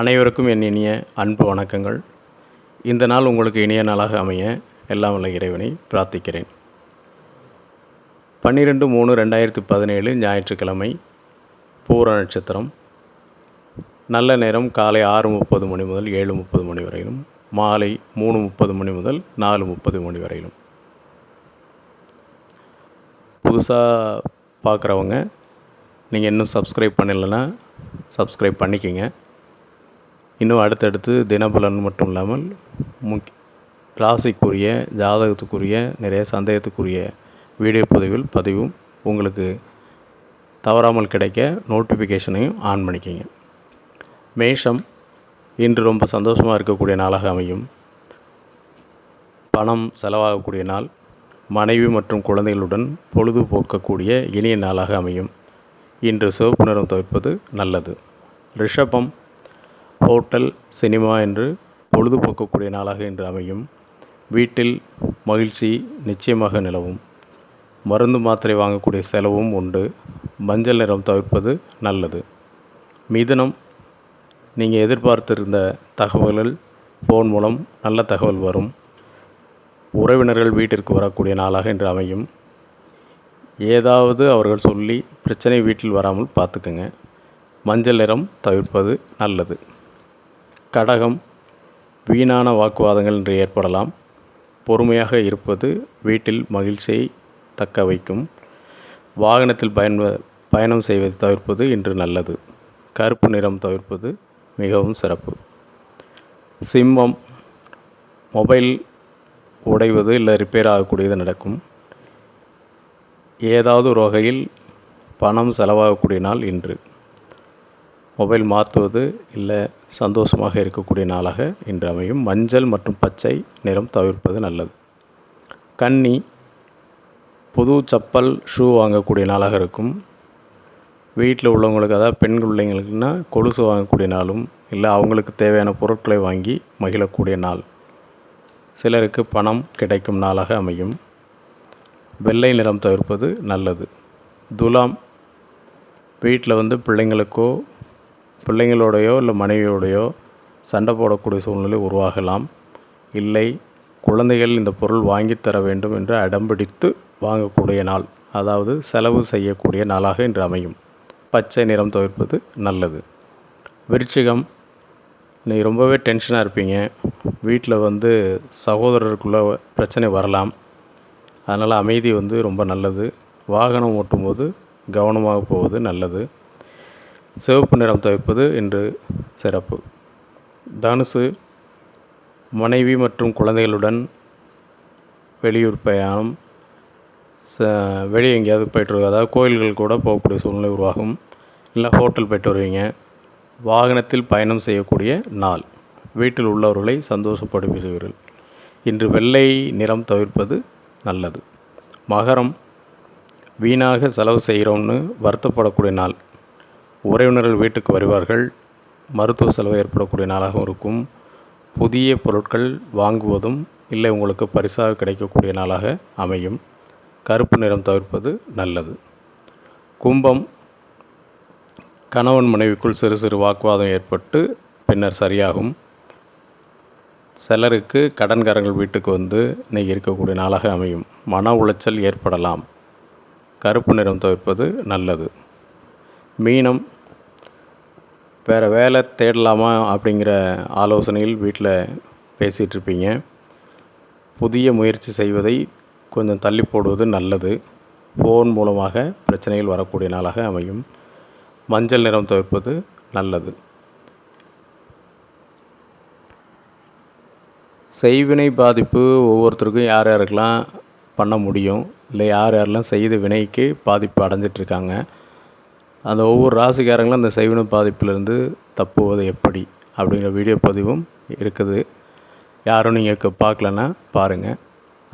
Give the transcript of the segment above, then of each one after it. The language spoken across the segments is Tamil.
அனைவருக்கும் என் இனிய அன்பு வணக்கங்கள். இந்த நாள் உங்களுக்கு இனிய நாளாக அமைய எல்லாம் வல்ல இறைவனை பிரார்த்திக்கிறேன். பன்னிரெண்டு மூணு ரெண்டாயிரத்தி பதினேழு ஞாயிற்றுக்கிழமை பூர நட்சத்திரம். நல்ல நேரம் காலை ஆறு முப்பது மணி முதல் ஏழு முப்பது மணி வரையிலும் மாலை மூணு முப்பது மணி முதல் நாலு முப்பது மணி வரையிலும். புதுசாக பார்க்குறவங்க நீங்கள் இன்னும் சப்ஸ்கிரைப் பண்ணலைன்னா சப்ஸ்கிரைப் பண்ணிக்கோங்க. இன்னும் அடுத்தடுத்து தினபலன் மட்டும் இல்லாமல் முக் ராசிக்குரிய ஜாதகத்துக்குரிய நிறைய சந்தேகத்துக்குரிய வீடியோ பதிவில் பதிவும் உங்களுக்கு தவறாமல் கிடைக்க நோட்டிஃபிகேஷனையும் ஆன் பண்ணிக்கிங்க. மேஷம் இன்று ரொம்ப சந்தோஷமாக இருக்கக்கூடிய நாளாக அமையும். பணம் செலவாகக்கூடிய நாள் மனைவி மற்றும் குழந்தைகளுடன் பொழுதுபோக்கக்கூடிய இனிய நாளாக அமையும். இன்று சிவப்பு நிறம் தவிர்ப்பது நல்லது. ரிஷபம் ஹோட்டல் சினிமா என்று பொழுதுபோக்கக்கூடிய நாளாக இன்று அமையும். வீட்டில் மகிழ்ச்சி நிச்சயமாக நிலவும். மருந்து மாத்திரை வாங்கக்கூடிய செலவும் உண்டு. மஞ்சள் நிறம் தவிர்ப்பது நல்லது. மிதுனம் நீங்கள் எதிர்பார்த்திருந்த தகவல்கள் ஃபோன் மூலம் நல்ல தகவல் வரும். உறவினர்கள் வீட்டிற்கு வரக்கூடிய நாளாக இன்று அமையும். ஏதாவது அவர்கள் சொல்லி பிரச்சனை வீட்டில் வராமல் பார்த்துக்கங்க. மஞ்சள் நிறம் தவிர்ப்பது நல்லது. கடகம் வீணான வாக்குவாதங்கள் என்று ஏற்படலாம். பொறுமையாக இருப்பது வீட்டில் மகிழ்ச்சியை தக்க வைக்கும். வாகனத்தில் பயன் பயணம் செய்வதை தவிர்ப்பது இன்று நல்லது. கருப்பு நிறம் தவிர்ப்பது மிகவும் சிறப்பு. சிம்மம் மொபைல் உடைவது இல்லை ரிப்பேர் ஆகக்கூடியது நடக்கும். ஏதாவது ஒரு வகையில் பணம் செலவாகக்கூடிய நாள் இன்று. மொபைல் மாற்றுவது இல்லை சந்தோஷமாக இருக்கக்கூடிய நாளாக இன்று அமையும். மஞ்சள் மற்றும் பச்சை நிறம் தவிர்ப்பது நல்லது. கன்னி புது சப்பல் ஷூ வாங்கக்கூடிய நாளாக இருக்கும். வீட்டில் உள்ளவங்களுக்கு அதாவது பெண் பிள்ளைங்களுக்குன்னா கொலுசு வாங்கக்கூடிய நாளும் இல்லை அவங்களுக்கு தேவையான பொருட்களை வாங்கி மகிழக்கூடிய நாள். சிலருக்கு பணம் கிடைக்கும் நாளாக அமையும். வெள்ளை நிறம் தவிர்ப்பது நல்லது. துலாம் வீட்டில் வந்து பிள்ளைங்களுக்கோ பிள்ளைங்களோடையோ இல்லை மனைவியோடையோ சண்டை போடக்கூடிய சூழ்நிலை உருவாகலாம். இல்லை குழந்தைகள் இந்த பொருள் வாங்கி தர வேண்டும் என்று அடம்பிடித்து வாங்கக்கூடிய நாள் அதாவது செலவு செய்யக்கூடிய நாளாக இன்று அமையும். பச்சை நிறம் தவிர்ப்பது நல்லது. விருச்சிகம் நீ ரொம்பவே டென்ஷனாக இருப்பீங்க. வீட்டில் வந்து சகோதரருக்குள்ளே பிரச்சனை வரலாம். அதனால் அமைதி வந்து ரொம்ப நல்லது. வாகனம் ஓட்டும்போது கவனமாக போவது நல்லது. சிவப்பு நிறம் தவிர்ப்பது இன்று சிறப்பு. தனுசு மனைவி மற்றும் குழந்தைகளுடன் வெளியூர் பயணம் ச வெளியே எங்கேயாவது போய்ட்டு அதாவது கோயில்கள் கூட போகக்கூடிய சூழ்நிலை உருவாகும். இல்லை ஹோட்டல் போய்ட்டு வருவீங்க. வாகனத்தில் பயணம் செய்யக்கூடிய நாள். வீட்டில் உள்ளவர்களை சந்தோஷப்படுத்துவீர்கள் இன்று வெள்ளை நிறம் தவிர்ப்பது நல்லது. மகரம் வீணாக செலவு செய்கிறோம்னு வருத்தப்படக்கூடிய நாள். உறவினர்கள் வீட்டுக்கு வருவார்கள். மருத்துவ செலவு ஏற்படக்கூடிய நாளாகவும் இருக்கும். புதிய பொருட்கள் வாங்குவதும் இல்லை உங்களுக்கு பரிசாக கிடைக்கக்கூடிய நாளாக அமையும். கருப்பு நிறம் தவிர்ப்பது நல்லது. கும்பம். கணவன் மனைவிக்குள் சிறு சிறு வாக்குவாதம் ஏற்பட்டு பின்னர் சரியாகும். சிலருக்கு கடன்காரங்கள் வீட்டுக்கு வந்து இன்னைக்கு இருக்கக்கூடிய நாளாக அமையும். மன உளைச்சல் ஏற்படலாம். கருப்பு நிறம் தவிர்ப்பது நல்லது. மீனம். வேறு வேலை தேடலாமா அப்படிங்கிற ஆலோசனையில் வீட்டில் பேசிகிட்ருப்பீங்க புதிய முயற்சி செய்வதை கொஞ்சம் தள்ளி போடுவது நல்லது. ஃபோன் மூலமாக பிரச்சனைகள் வரக்கூடிய நாளாக அமையும். மஞ்சள் நிறம் தவிர்ப்பது நல்லது. செய்வினை பாதிப்பு ஒவ்வொருத்தருக்கும் யார் யாருக்கெல்லாம் பண்ண முடியும்? இல்லை யார் யாரெல்லாம் செய்த வினைக்கு பாதிப்பு அடைஞ்சிட்ருக்காங்க? அந்த ஒவ்வொரு ராசிக்காரங்களும் அந்த செய்வினை பாதிப்பிலிருந்து தப்புவது எப்படி அப்படிங்கிற வீடியோ பதிவும் இருக்குது. யாரும் நீங்கள் பார்க்கலன்னா பாருங்கள்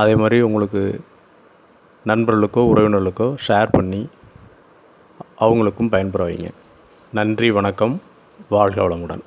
அதே மாதிரி உங்களுக்கு நண்பர்களுக்கோ உறவினர்களுக்கோ ஷேர் பண்ணி அவங்களுக்கும் பயன்பெற வைங்க. நன்றி வணக்கம். வாழ்க வளமுடன்.